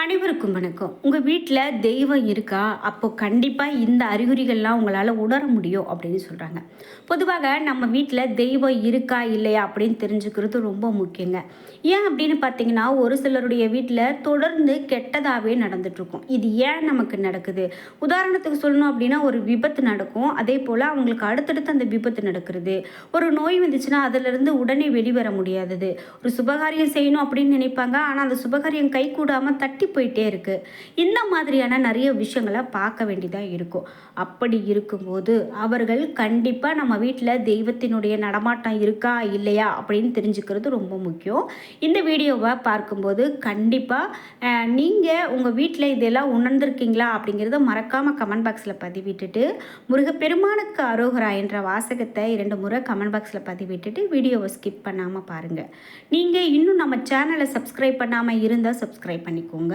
அனைவருக்கும் வணக்கம். உங்கள் வீட்டில் தெய்வம் இருக்கா? அப்போ கண்டிப்பாக இந்த அறிகுறிகள்லாம் உங்களால் உணர முடியும் அப்படின்னு சொல்கிறாங்க பொதுவாக நம்ம வீட்டில் தெய்வம் இருக்கா இல்லையா அப்படின்னு தெரிஞ்சுக்கிறது ரொம்ப முக்கியங்க. ஏன் அப்படின்னு பார்த்தீங்கன்னா ஒரு சிலருடைய வீட்டில் தொடர்ந்து கெட்டதாகவே நடந்துட்டுருக்கும். இது ஏன் நமக்கு நடக்குது? உதாரணத்துக்கு சொல்லணும் அப்படின்னா ஒரு விபத்து நடக்கும். அதே போல் அவங்களுக்கு அடுத்தடுத்து அந்த விபத்து நடக்கிறது. ஒரு நோய் வந்துச்சுன்னா அதிலிருந்து உடனே வெளிவர முடியாதது. ஒரு சுபகாரியம் செய்யணும் அப்படின்னு நினைப்பாங்க. ஆனால் அந்த சுபகாரியம் கை கூடாமல் தட்டி போயிட்டே இருக்குது இந்த மாதிரியான நிறைய விஷயங்களை பார்க்க வேண்டியதாக இருக்கும். அப்படி இருக்கும்போது அவர்கள் கண்டிப்பாக நம்ம வீட்டில் தெய்வத்தினுடைய நடமாட்டம் இருக்கா இல்லையா அப்படின்னு தெரிஞ்சுக்கிறது ரொம்ப முக்கியம். இந்த வீடியோவை பார்க்கும்போது கண்டிப்பாக நீங்கள் உங்கள் வீட்டில் இதெல்லாம் உணர்ந்திருக்கீங்களா அப்படிங்கிறத மறக்காமல் கமெண்ட் பாக்ஸில் பதிவிட்டுட்டு முருகப்பெருமானுக்கு அரோகரா என்ற வாசகத்தை இரண்டு முறை கமெண்ட் பாக்ஸில் பதிவிட்டுட்டு வீடியோவை ஸ்கிப் பண்ணாமல் பாருங்கள் நீங்கள் இன்னும் நம்ம சேனலை சப்ஸ்கிரைப் பண்ணாமல் இருந்தால் சப்ஸ்கிரைப் பண்ணிக்கோங்க.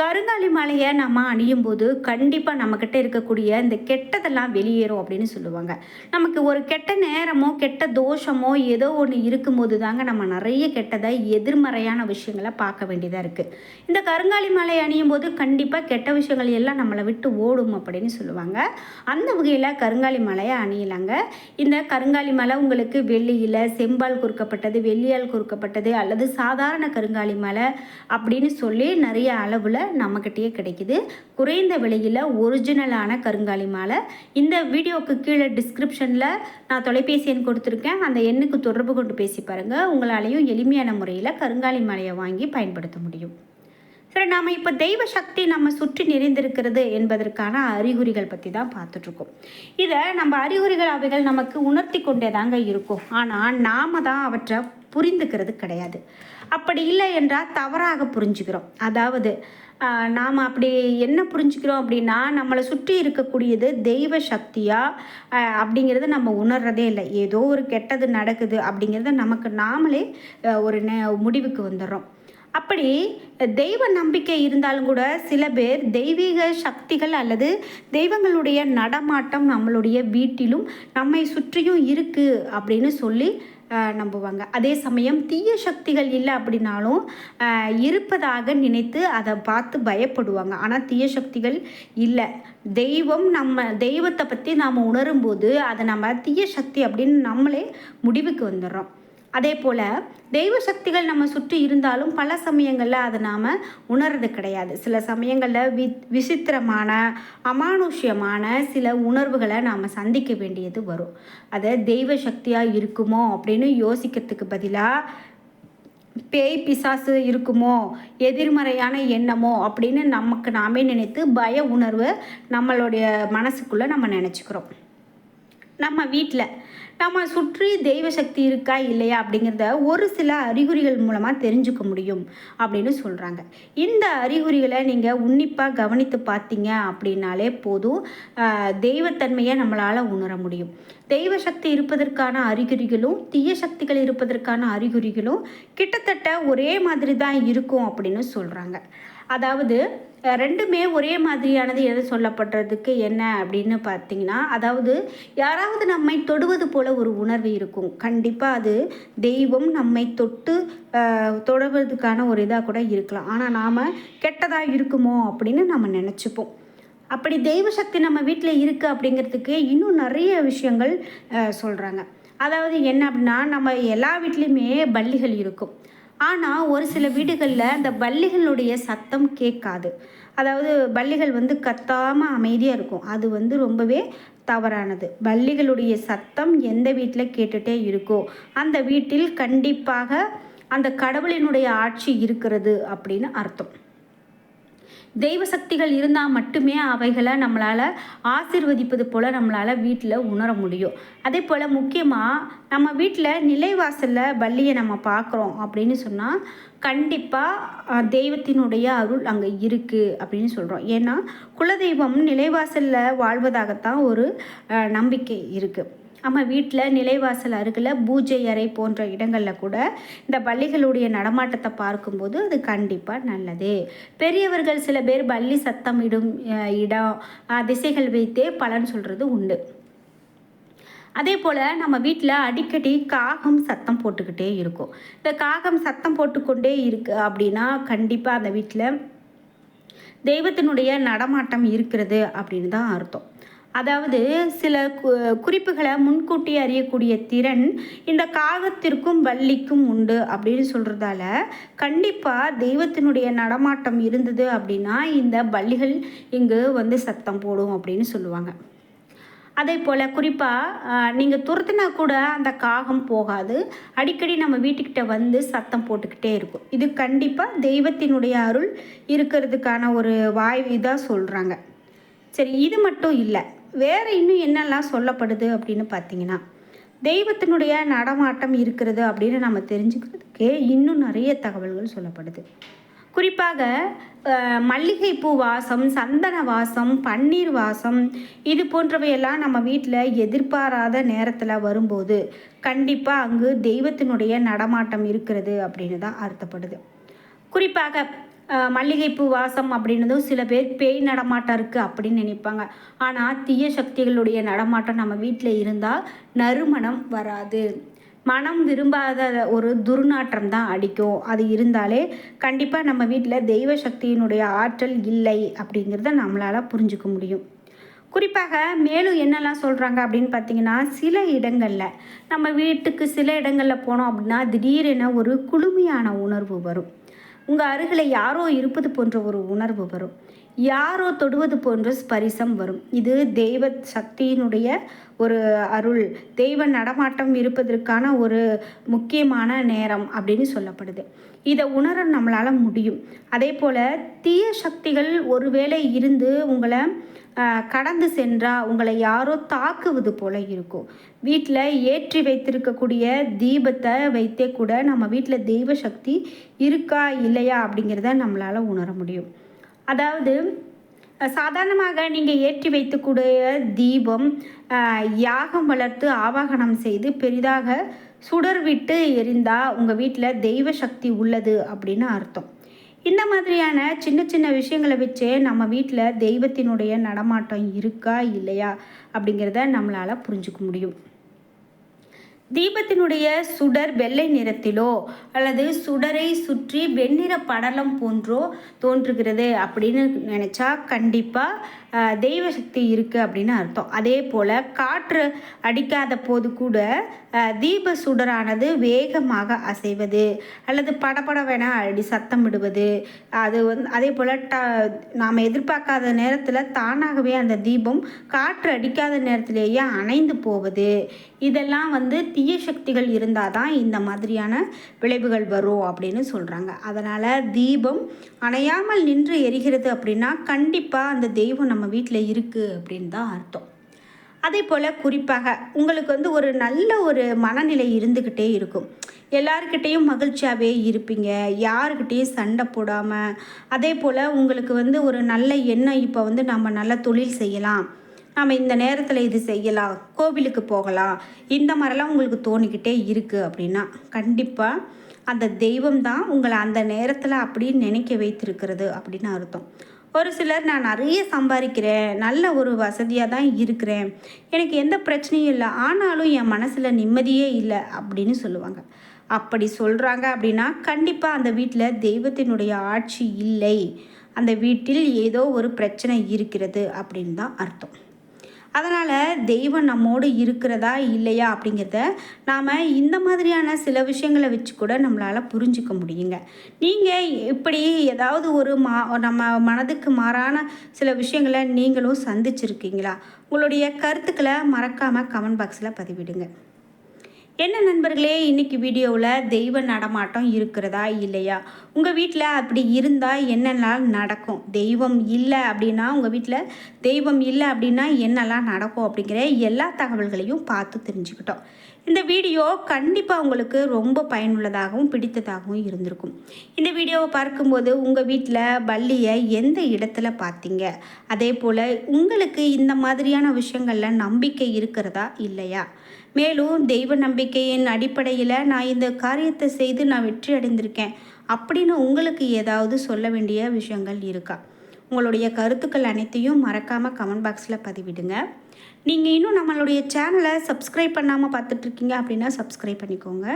கருங்காலி மலையை நம்ம அணியும் போது கண்டிப்பாக நம்மக்கிட்ட இருக்கக்கூடிய இந்த கெட்டதெல்லாம் வெளியேறும் அப்படின்னு சொல்லுவாங்க. நமக்கு ஒரு கெட்ட நேரமோ கெட்ட தோஷமோ ஏதோ ஒன்று இருக்கும்போது தாங்க நம்ம நிறைய கெட்டதை எதிர்மறையான விஷயங்களை பார்க்க வேண்டியதாக இருக்குது இந்த கருங்காலி மலை அணியும் போது கண்டிப்பாக கெட்ட விஷயங்கள் எல்லாம் நம்மளை விட்டு ஓடும் அப்படின்னு சொல்லுவாங்க. அந்த வகையில் கருங்காலி மலையை அணியலாங்க. இந்த கருங்காலி மலை உங்களுக்கு வெள்ளியில் செம்பால் குறுக்கப்பட்டது வெள்ளியால் குறுக்கப்பட்டது அல்லது சாதாரண கருங்காலி மலை அப்படின்னு சொல்லி நிறைய அளவில் நம்மக்கிட்டேயே கிடைக்குது. குறைந்த விலையில் ஒரிஜினலான கருங்காலி மாலை. இந்த வீடியோவுக்கு கீழே டிஸ்கிரிப்ஷனில் நான் தொலைபேசி எண் கொடுத்துருக்கேன். அந்த எண்ணுக்கு தொடர்பு கொண்டு பேசி பாருங்கள் உங்களாலையும் எளிமையான முறையில் கருங்காலி மாலையை வாங்கி பயன்படுத்த முடியும். சரி நாம் இப்போ தெய்வ சக்தி நம்ம சுற்றி நிறைந்திருக்கிறது என்பதற்கான அறிகுறிகள் பற்றி தான் பார்த்துட்ருக்கோம் இதை நம்ம அறிகுறிகள் அவைகள் நமக்கு உணர்த்தி கொண்டே தாங்க இருக்கும். ஆனால் நாம் தான் அவற்றை புரிந்துக்கிறது கிடையாது. அப்படி இல்லை என்றால் தவறாக புரிஞ்சுக்கிறோம். அதாவது நாம் அப்படி என்ன புரிஞ்சுக்கிறோம் அப்படின்னா நம்மளை சுற்றி இருக்கக்கூடியது தெய்வ சக்தியா அப்படிங்கிறத நம்ம உணர்றதே இல்லை. ஏதோ ஒரு கெட்டது நடக்குது அப்படிங்கிறத நமக்கு நாமளே ஒரு நெ முடிவுக்கு வந்துடுறோம். அப்படி தெய்வ நம்பிக்கை இருந்தாலும் கூட சில பேர் தெய்வீக சக்திகள் அல்லது தெய்வங்களுடைய நடமாட்டம் நம்மளுடைய வீட்டிலும் நம்மை சுற்றியும் இருக்குது அப்படின்னு சொல்லி நம்புவாங்க. அதே சமயம் தீய சக்திகள் இல்லை அப்படின்னாலும் இருப்பதாக நினைத்து அதை பார்த்து பயப்படுவாங்க. ஆனால் தீய சக்திகள் இல்லை. தெய்வம் நம்ம தெய்வத்தை பற்றி நாம் உணரும்போது அதை நம்ம தீய சக்தி அப்படின்னு நம்மளே முடிவுக்கு வந்துடுறோம். அதே போல் தெய்வ சக்திகள் நம்ம சுற்றி இருந்தாலும் பல சமயங்களில் அதை நாம் உணர்றது கிடையாது. சில சமயங்களில் வி விசித்திரமான அமானுஷ்யமான சில உணர்வுகளை நாம் சந்திக்க வேண்டியது வரும். அதை தெய்வ சக்தியாக இருக்குமோ அப்படின்னு யோசிக்கிறதுக்கு பதிலாக பேய் பிசாசு இருக்குமோ எதிர்மறையான எண்ணமோ அப்படின்னு நமக்கு நாமே நினைத்து பய உணர்வு நம்மளுடைய மனசுக்குள்ளே நம்ம நினச்சிக்கிறோம். நம்ம வீட்டில் நம்ம சுற்றி தெய்வ சக்தி இருக்கா இல்லையா அப்படிங்கிறத ஒரு சில அறிகுறிகள் மூலமாக தெரிஞ்சுக்க முடியும் அப்படின்னு சொல்கிறாங்க இந்த அறிகுறிகளை நீங்கள் உன்னிப்பாக கவனித்து பார்த்தீங்க அப்படின்னாலே போதும். தெய்வத்தன்மையை நம்மளால் உணர முடியும். தெய்வ சக்தி இருப்பதற்கான அறிகுறிகளும் தீய சக்திகள் இருப்பதற்கான அறிகுறிகளும் கிட்டத்தட்ட ஒரே மாதிரி தான் இருக்கும் அப்படின்னு சொல்கிறாங்க அதாவது ரெண்டுமே ஒரே மாதிரியானது எது சொல்லப்படுறதுக்கு என்ன அப்படின்னு பார்த்தீங்கன்னா அதாவது யாராவது நம்மை தொடுவது போல ஒரு உணர்வு இருக்கும். கண்டிப்பாக அது தெய்வம் நம்மை தொட்டு தொடர்வதுக்கான ஒரு இதாக கூட இருக்கலாம். ஆனால் நாம் கெட்டதாக இருக்குமோ அப்படின்னு நம்ம நினச்சிப்போம். அப்படி தெய்வ சக்தி நம்ம வீட்டில் இருக்குது அப்படிங்கிறதுக்கு இன்னும் நிறைய விஷயங்கள் சொல்கிறாங்க அதாவது என்ன அப்படின்னா நம்ம எல்லா வீட்லேயுமே பள்ளிகள் இருக்கும். ஆனால் ஒரு சில வீடுகளில் அந்த பள்ளிகளுடைய சத்தம் கேட்காது. அதாவது பள்ளிகள் வந்து கத்தாமல் அமைதியாக இருக்கும். அது வந்து ரொம்பவே தவறானது. பள்ளிகளுடைய சத்தம் எந்த வீட்டில் கேட்டுகிட்டே இருக்கோ அந்த வீட்டில் கண்டிப்பாக அந்த கடவுளினுடைய ஆட்சி இருக்கிறது அப்படின்னு அர்த்தம். தெய்வ சக்திகள் இருந்தால் மட்டுமே அவைகளை நம்மளால் ஆசிர்வதிப்பது போல் நம்மளால் வீட்டில் உணர முடியும். அதே போல் முக்கியமாக நம்ம வீட்டில் நிலைவாசலில் பள்ளியை நம்ம பார்க்குறோம் அப்படின்னு சொன்னால் கண்டிப்பாக தெய்வத்தினுடைய அருள் அங்கே இருக்குது அப்படின்னு சொல்கிறோம் ஏன்னா குலதெய்வம் நிலைவாசலில் வாழ்வதாகத்தான் ஒரு நம்பிக்கை இருக்குது நம்ம வீட்டில் நிலைவாசல் அருகில் பூஜை அறை போன்ற இடங்களில் கூட இந்த பள்ளிகளுடைய நடமாட்டத்தை பார்க்கும்போது அது கண்டிப்பாக நல்லது. பெரியவர்கள் சில பேர் பள்ளி சத்தம் இடும் இடம் திசைகள் வைத்தே பலன் சொல்கிறது உண்டு. அதே போல் நம்ம வீட்டில் அடிக்கடி காகம் சத்தம் போட்டுக்கிட்டே இருக்கும். இந்த காகம் சத்தம் போட்டுக்கொண்டே இருக்கு அப்படின்னா கண்டிப்பாக அந்த வீட்டில் தெய்வத்தினுடைய நடமாட்டம் இருக்கிறது அப்படின்னு தான் அர்த்தம். அதாவது சில குறிப்புகளை முன்கூட்டி அறியக்கூடிய திறன் இந்த காகத்திற்கும் வள்ளிக்கும் உண்டு அப்படின்னு சொல்கிறதால கண்டிப்பாக தெய்வத்தினுடைய நடமாட்டம் இருந்தது அப்படின்னா இந்த பள்ளிகள் இங்கு வந்து சத்தம் போடும் அப்படின்னு சொல்லுவாங்க. அதே போல் குறிப்பாக நீங்கள் துரத்துனா கூட அந்த காகம் போகாது. அடிக்கடி நம்ம வீட்டுக்கிட்ட வந்து சத்தம் போட்டுக்கிட்டே இருக்கும். இது கண்டிப்பாக தெய்வத்தினுடைய அருள் இருக்கிறதுக்கான ஒரு வாய்வு தான் சொல்கிறாங்க சரி இது மட்டும் இல்லை. வேறு இன்னும் என்னெல்லாம் சொல்லப்படுது அப்படின்னு பார்த்தீங்கன்னா தெய்வத்தினுடைய நடமாட்டம் இருக்கிறது அப்படின்னு நம்ம தெரிஞ்சுக்கிறதுக்கே இன்னும் நிறைய தகவல்கள் சொல்லப்படுது. குறிப்பாக மல்லிகைப்பூ வாசம் சந்தன வாசம் பன்னீர் வாசம் இது போன்றவையெல்லாம் நம்ம வீட்டில் எதிர்பாராத நேரத்தில் வரும்போது கண்டிப்பாக அங்கு தெய்வத்தினுடைய நடமாட்டம் இருக்கிறது அப்படின்னு தான் அர்த்தப்படுது. குறிப்பாக மல்லிகைப்பூ வாசம் அப்படின்னதும் சில பேர் பேய் நடமாட்டம் இருக்குது அப்படின்னு நினைப்பாங்க. ஆனால் தீய சக்திகளுடைய நடமாட்டம் நம்ம வீட்டில் இருந்தால் நறுமணம் வராது. மனம் விரும்பாத ஒரு துர்நாற்றம் தான் அடிக்கும். அது இருந்தாலே கண்டிப்பாக நம்ம வீட்டில் தெய்வ சக்தியினுடைய ஆற்றல் இல்லை அப்படிங்கிறத நம்மளால் புரிஞ்சுக்க முடியும். குறிப்பாக மேலும் என்னெல்லாம் சொல்கிறாங்க அப்படின்னு பார்த்தீங்கன்னா சில இடங்களில் நம்ம வீட்டுக்கு சில இடங்களில் போனோம் அப்படின்னா திடீரென ஒரு குளுமையான உணர்வு வரும். உங்கள் அருகில் யாரோ இருப்பது போன்ற ஒரு உணர்வு வரும். யாரோ தொடுவது போன்ற ஸ்பரிசம் வரும். இது தெய்வ சக்தியினுடைய ஒரு அருள். தெய்வ நடமாட்டம் இருப்பதற்கான ஒரு முக்கியமான நேரம் அப்படின்னு சொல்லப்படுது. இதை உணர நம்மளால் முடியும். அதே போல் தீய சக்திகள் ஒருவேளை இருந்து உங்களை கடந்து சென்றால் உங்களை யாரோ தாக்குவது போல இருக்கும். வீட்டில் ஏற்றி வைத்திருக்கக்கூடிய தீபத்தை வைத்தே கூட நம்ம வீட்டில் தெய்வ சக்தி இருக்கா இல்லையா அப்படிங்கிறத நம்மளால் உணர முடியும். அதாவது சாதாரணமாக நீங்கள் ஏற்றி வைத்துக்கூடிய தீபம் யாகம் வளர்த்து ஆவாகனம் செய்து பெரிதாக சுடர் விட்டு எரிந்தால் உங்கள் வீட்டில் தெய்வ சக்தி உள்ளது அப்படின்னு அர்த்தம். இந்த மாதிரியான சின்ன சின்ன விஷயங்களை வச்சே நம்ம வீட்டில் தெய்வத்தினுடைய நடமாட்டம் இருக்கா இல்லையா அப்படிங்கிறத நம்மளால் புரிஞ்சுக்க முடியும். தீபத்தினுடைய சுடர் வெள்ளை நிறத்திலோ அல்லது சுடரை சுற்றி வெண்ணிற படலம் போன்றோ தோன்றுகிறது அப்படின்னு நினச்சா கண்டிப்பாக தெய்வ சக்தி இருக்குது அப்படின்னு அர்த்தம். அதே போல் காற்று அடிக்காத போது கூட தீப சுடரானது வேகமாக அசைவது அல்லது படபடவென அடி சத்தமிடுவது. அது வந்து அதே போல் ட நாம் எதிர்பார்க்காத நேரத்தில் தானாகவே அந்த தீபம் காற்று அடிக்காத நேரத்திலேயே அணைந்து போவது. இதெல்லாம் வந்து தீ தீய சக்திகள் இருந்தால் தான் இந்த மாதிரியான விளைவுகள் வரும் அப்படின்னு சொல்கிறாங்க அதனால் தீபம் அணையாமல் நின்று எரிகிறது அப்படின்னா கண்டிப்பாக அந்த தெய்வம் நம்ம வீட்டில் இருக்குது அப்படின்னு தான் அர்த்தம். அதே போல் குறிப்பாக உங்களுக்கு வந்து ஒரு நல்ல ஒரு மனநிலை இருந்துக்கிட்டே இருக்கும். எல்லாருக்கிட்டேயும் மகிழ்ச்சியாகவே இருப்பீங்க. யாருக்கிட்டேயும் சண்டை போடாமல் அதே போல் உங்களுக்கு வந்து ஒரு நல்ல எண்ணம் இப்போ வந்து நம்ம நல்ல தொழில் செய்யலாம். நம்ம இந்த நேரத்தில் இது செய்யலாம் கோவிலுக்கு போகலாம். இந்த மாதிரிலாம் உங்களுக்கு தோணிக்கிட்டே இருக்குது அப்படின்னா கண்டிப்பாக அந்த தெய்வம் தான் உங்களை அந்த நேரத்தில் அப்படி நினைக்க வைத்திருக்கிறது அப்படின்னு அர்த்தம். ஒரு சிலர் நான் நிறைய சம்பாதிக்கிறேன் நல்ல ஒரு வசதியாக தான் இருக்கிறேன். எனக்கு எந்த பிரச்சனையும் இல்லை ஆனாலும் என் மனசில் நிம்மதியே இல்லை அப்படின்னு சொல்லுவாங்க. அப்படி சொல்கிறாங்க அப்படின்னா கண்டிப்பாக அந்த வீட்டில் தெய்வத்தினுடைய ஆட்சி இல்லை. அந்த வீட்டில் ஏதோ ஒரு பிரச்சனை இருக்கிறது அப்படின்னு தான் அர்த்தம். அதனால் தெய்வம் நம்மோடு இருக்கிறதா இல்லையா அப்படிங்கிறத நாம் இந்த மாதிரியான சில விஷயங்களை வச்சு கூட நம்மளால் புரிஞ்சிக்க முடியுங்க. நீங்கள் இப்படி ஏதாவது ஒரு மா நம்ம மனதுக்கு மாறான சில விஷயங்களை நீங்களும் சந்திச்சிருக்கீங்களா? உங்களுடைய கருத்துக்களை மறக்காமல் கமெண்ட் பாக்ஸில் பதிவிடுங்க. என்ன நண்பர்களே இன்றைக்கி வீடியோவில் தெய்வ நடமாட்டம் இருக்கிறதா இல்லையா? உங்கள் வீட்டில் அப்படி இருந்தால் என்னெல்லாம் நடக்கும்? தெய்வம் இல்லை அப்படின்னா உங்கள் வீட்டில் தெய்வம் இல்லை அப்படின்னா என்னெல்லாம் நடக்கும் அப்படிங்கிற எல்லா தகவல்களையும் பார்த்து தெரிஞ்சுக்கிட்டோம். இந்த வீடியோ கண்டிப்பாக உங்களுக்கு ரொம்ப பயனுள்ளதாகவும் பிடித்ததாகவும் இருந்திருக்கும். இந்த வீடியோவை பார்க்கும்போது உங்கள் வீட்டில் பள்ளியை எந்த இடத்துல பார்த்தீங்க? அதே போல் உங்களுக்கு இந்த மாதிரியான விஷயங்களில் நம்பிக்கை இருக்கிறதா இல்லையா? மேலும் தெய்வ நம்பிக்கையின் அடிப்படையில் நான் இந்த காரியத்தை செய்து நான் வெற்றி அடைந்திருக்கேன் அப்படின்னு உங்களுக்கு ஏதாவது சொல்ல வேண்டிய விஷயங்கள் இருக்கா? உங்களுடைய கருத்துக்கள் அனைத்தையும் மறக்காமல் கமெண்ட் பாக்ஸில் பதிவிடுங்க. நீங்கள் இன்னும் நம்மளுடைய சேனலை சப்ஸ்கிரைப் பண்ணாமல் பார்த்துட்ருக்கீங்க அப்படின்னா சப்ஸ்கிரைப் பண்ணிக்கோங்க.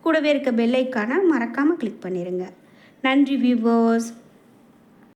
கூடவே இருக்க பெல்லைக்கான மறக்காமல் கிளிக் பண்ணிடுங்க நன்றி வியூவர்ஸ்